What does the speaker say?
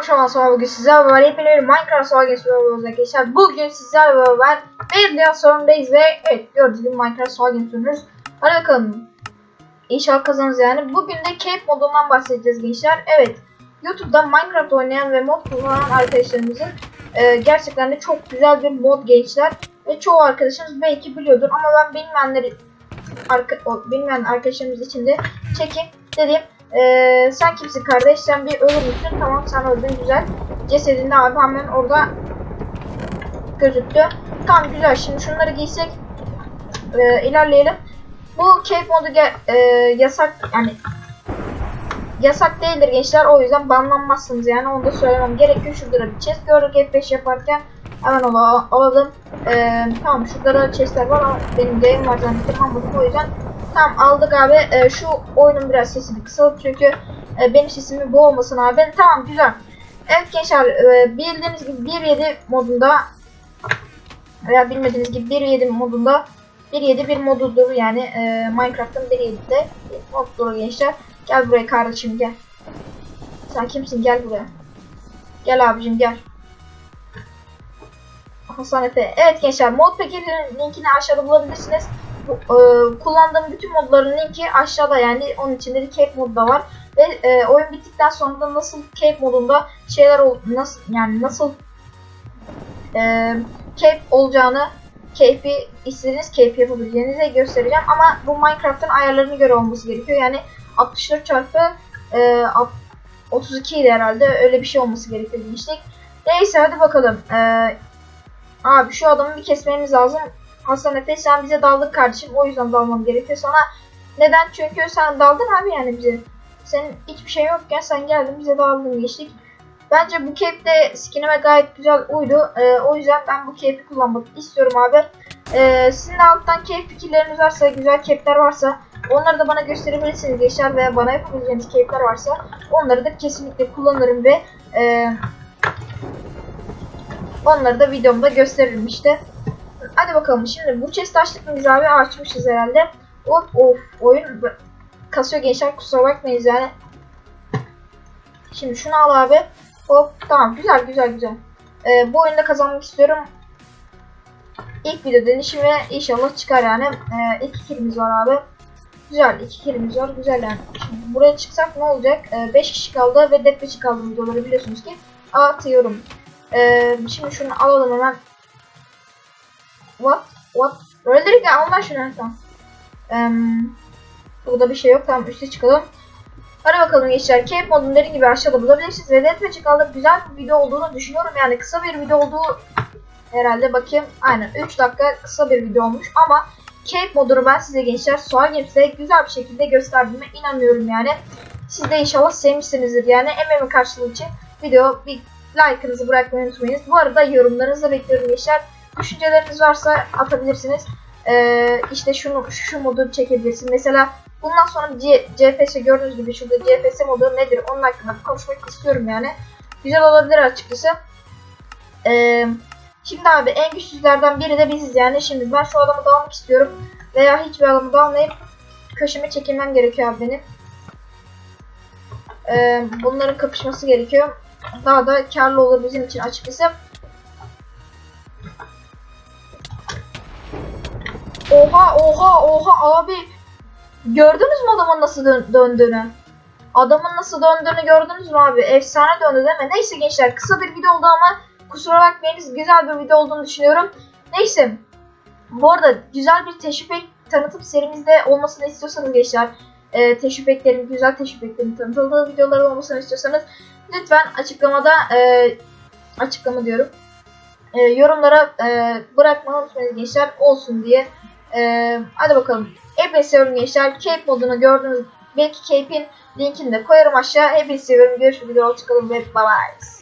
Selam sonra bugün sizlerle beraber bir Minecraft soğuk geçiyoruz arkadaşlar. Bugün sizlerle beraber bir dünya sorundayız ve evet gördüğünüz gibi Minecraft soğuk geçiyoruz. Hadi bakalım. İnşallah kazanırız yani. Bugün de Cape modundan bahsedeceğiz gençler. Evet. YouTube'da Minecraft oynayan ve mod kullanan arkadaşlarımızın e, gerçekten de çok güzel bir mod gençler. Ve çoğu arkadaşımız belki biliyordur ama ben bilmeyenleri arka, o, bilmeyen arkadaşlarımız için de çekip dedim ee, sen kimsin kardeş? Sen bir ölür müsün? Tamam sen öldün güzel. Cesedinde abi hemen orada gözüktü. Tamam güzel. Şimdi şunları giysek ee, ilerleyelim. Bu cape modu ee, yasak yani yasak değildir gençler. O yüzden banlanmazsınız yani. Onu da söylemem gerekiyor. Şurada da bir chest gördük F5 yaparken. Hemen al- alalım. Ee, tamam şurada da chestler var ama benim yayın var zannettim almadım. O yüzden Tamam aldık abi. Ee, şu oyunun biraz sesini kısalım çünkü e, benim sesimin bu olmasın abi. Tamam güzel. Evet gençler e, bildiğiniz gibi 1.7 modunda veya bilmediğiniz gibi 1.7 modunda 1.7 bir modudur yani e, Minecraft'ın 1.7'de bir moddur gençler. Gel buraya kardeşim gel. Sen kimsin gel buraya. Gel abicim gel. Hasan. Evet gençler mod paketinin linkini aşağıda bulabilirsiniz bu, e, kullandığım bütün modların linki aşağıda yani onun içinde de cape modu da var ve e, oyun bittikten sonra da nasıl cape modunda şeyler ol, nasıl yani nasıl e, cape olacağını keyfi istediğiniz keyfi yapabileceğinizi göstereceğim ama bu Minecraft'ın ayarlarına göre olması gerekiyor yani 64 çarpı e, 32 idi herhalde öyle bir şey olması gerekiyor demiştik. Neyse hadi bakalım. E, abi şu adamı bir kesmemiz lazım. Hasan Efe sen bize daldın kardeşim o yüzden dalmam gerekiyor sana. Neden? Çünkü sen daldın abi yani bize. Senin hiçbir şey yokken sen geldin bize daldın geçtik. Bence bu cape de skinime gayet güzel uydu. Ee, o yüzden ben bu cape'i kullanmak istiyorum abi. Ee, sizin de alttan cape fikirleriniz varsa, güzel cape'ler varsa onları da bana gösterebilirsiniz gençler veya bana yapabileceğiniz cape'ler varsa onları da kesinlikle kullanırım ve e, onları da videomda gösteririm işte. Hadi bakalım şimdi bu chest açtık mı abi açmışız herhalde. Of of oyun kasıyor gençler kusura bakmayız yani. Şimdi şunu al abi. Hop tamam güzel güzel güzel. Ee, bu oyunda kazanmak istiyorum. İlk video denişime inşallah çıkar yani. Ee, iki kilimiz var abi. Güzel iki kilimiz var güzel yani. Şimdi buraya çıksak ne olacak? 5 ee, kişi kaldı ve deathmatch'i kaldı videoları biliyorsunuz ki. Atıyorum. Ee, şimdi şunu alalım hemen. What? What? Öldürük ya Allah şunu tamam. Um, burada bir şey yok tamam üste çıkalım. Hadi bakalım gençler. Cape modunu dediğim gibi aşağıda bulabilirsiniz. Ve Deathmatch'e kaldık. Güzel bir video olduğunu düşünüyorum. Yani kısa bir video olduğu herhalde bakayım. Aynen 3 dakika kısa bir video olmuş ama Cape modunu ben size gençler Soğa Games'te güzel bir şekilde gösterdiğime inanıyorum yani. Siz de inşallah sevmişsinizdir yani emeğimin karşılığı için video bir like'ınızı bırakmayı unutmayınız. Bu arada yorumlarınızı da bekliyorum gençler düşünceleriniz varsa atabilirsiniz. Ee, işte şunu şu modu çekebilirsin. Mesela bundan sonra C gördüğünüz gibi şurada CFS modu nedir? Onun hakkında konuşmak istiyorum yani. Güzel olabilir açıkçası. Ee, şimdi abi en güçsüzlerden biri de biziz yani. Şimdi ben şu adamı dalmak istiyorum. Veya hiçbir adamı dalmayıp köşeme çekilmem gerekiyor abi benim. Ee, bunların kapışması gerekiyor. Daha da karlı olur bizim için açıkçası. Oha oha oha abi. Gördünüz mü adamın nasıl dön döndüğünü? Adamın nasıl döndüğünü gördünüz mü abi? Efsane döndü değil mi? Neyse gençler kısa bir video oldu ama kusura bakmayınız güzel bir video olduğunu düşünüyorum. Neyse. Bu arada güzel bir teşvik tanıtım serimizde olmasını istiyorsanız gençler e, teşviklerin, güzel teşviklerin tanıtıldığı videoları olmasını istiyorsanız lütfen açıklamada e, açıklama diyorum. E, yorumlara e, bırakmayı unutmayın gençler olsun diye. Ee, hadi bakalım. Hepinizi seviyorum gençler. Cape modunu gördünüz. Belki Cape'in linkini de koyarım aşağı. Hepinizi seviyorum. Görüşürüz. Çıkalım ve bye bye.